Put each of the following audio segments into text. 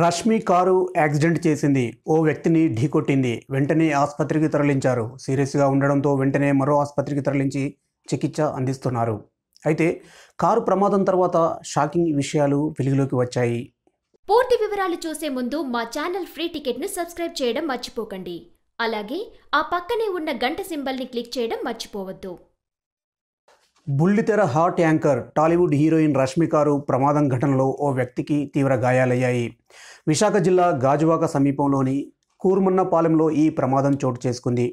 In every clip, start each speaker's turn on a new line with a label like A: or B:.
A: Rashmi car accident చేసింది. ఓ వ్యక్తిని ఢీకొట్టింది. వెంటనే ఆసుపత్రికి తరలించారు. సీరియస్గా ఉండడంతో వెంటనే మరో ఆసుపత్రికి తరలించి చికిత్స అందిస్తున్నారు. అయితే కారు ప్రమాదం తర్వాత షాకింగ్ విషయాలు వెలుగులోకి వచ్చాయి.
B: పూర్తి వివరాలు చూసే ముందు మా ఛానల్ ఫ్రీ టికెట్ను సబ్స్క్రైబ్ చేయడం మర్చిపోకండి. అలాగే ఆ పక్కనే ఉన్న గంట సింబల్ని క్లిక్ చేయడం మర్చిపోవద్దు.
A: బుల్లితెర hot anchor Tollywood heroine Rashmi car ప్రమాదం ఘటనలో ఓ వ్యక్తికి తీవ్ర గాయాలయ్యాయి. విశాఖ జిల్లా గాజువాక సమీపంలోని కూర్మన్నపాలెంలో ఈ ప్రమాదం చోటు చేసుకుంది.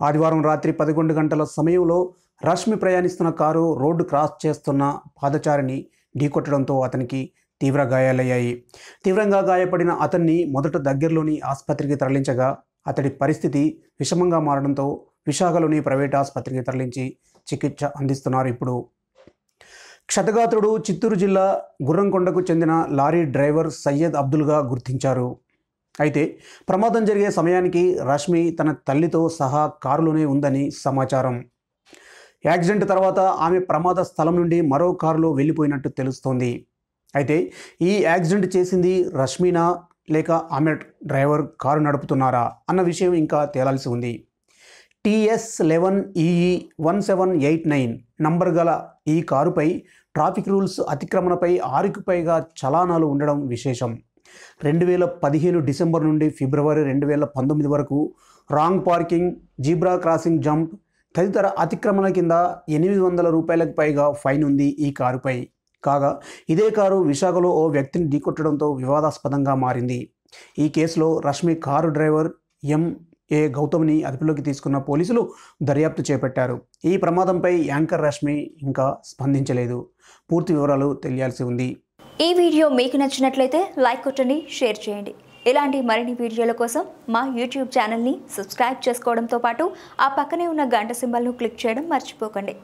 A: ఆదివారం రాత్రి పదకొండు గంటల సమయంలో రష్మి ప్రయాణిస్తున్న కారు రోడ్డు క్రాస్ చేస్తున్న పాదచారిని ఢీకొట్టడంతో అతనికి తీవ్ర గాయాలయ్యాయి. తీవ్రంగా గాయపడిన అతన్ని మొదట దగ్గరలోని ఆసుపత్రికి తరలించగా అతడి పరిస్థితి విషమంగా మారడంతో విశాఖలోని ప్రైవేట్ ఆసుపత్రికి తరలించి చికిత్స అందిస్తున్నారు ఇప్పుడు. క్షతగాత్రుడు చిత్తూరు జిల్లా గుర్రంకొండకు చెందిన లారీ డ్రైవర్ సయ్యద్ అబ్దుల్గా గుర్తించారు. అయితే ప్రమాదం జరిగే సమయానికి రష్మి తన తల్లితో సహా కారులోనే ఉందని సమాచారం. యాక్సిడెంట్ తర్వాత ఆమె ప్రమాద స్థలం నుండి మరో కారులో వెళ్ళిపోయినట్టు తెలుస్తోంది. అయితే ఈ యాక్సిడెంట్ చేసింది రష్మినా లేక ఆమె డ్రైవర్ కారు నడుపుతున్నారా అన్న విషయం ఇంకా తేలాల్సి ఉంది. TS eleven EE one seven eight nine number గల ఈ కారుపై ట్రాఫిక్ రూల్స్ అతిక్రమణపై ఆరుకు పైగా చలానాలు ఉండడం విశేషం. రెండు వేల పదిహేను డిసెంబర్ నుండి ఫిబ్రవరి రెండు వేల పంతొమ్మిది వరకు wrong parking zebra crossing jump తదితర అతిక్రమణ కింద ఎనిమిది వందల రూపాయలకు పైగా ఫైన్ ఉంది ఈ కారుపై. కాగా ఇదే కారు విశాఖలో ఓ వ్యక్తిని ఢీకొట్టడంతో వివాదాస్పదంగా మారింది. ఈ కేసులో Rashmi car driver M A గౌతమ్ని అదుపులోకి తీసుకున్న పోలీసులు దర్యాప్తు చేపట్టారు. ఈ ప్రమాదంపై యాంకర్ రష్మి ఇంకా స్పందించలేదు. పూర్తి వివరాలు తెలియాల్సి ఉంది.
C: ఈ వీడియో మీకు నచ్చినట్లయితే లైక్ కొట్టండి షేర్ చేయండి. ఇలాంటి మరిన్ని వీడియోల కోసం మా యూట్యూబ్ ఛానల్ని సబ్స్క్రైబ్ చేసుకోవడంతో పాటు ఆ పక్కనే ఉన్న గంట సింబల్ను క్లిక్ చేయడం మర్చిపోకండి.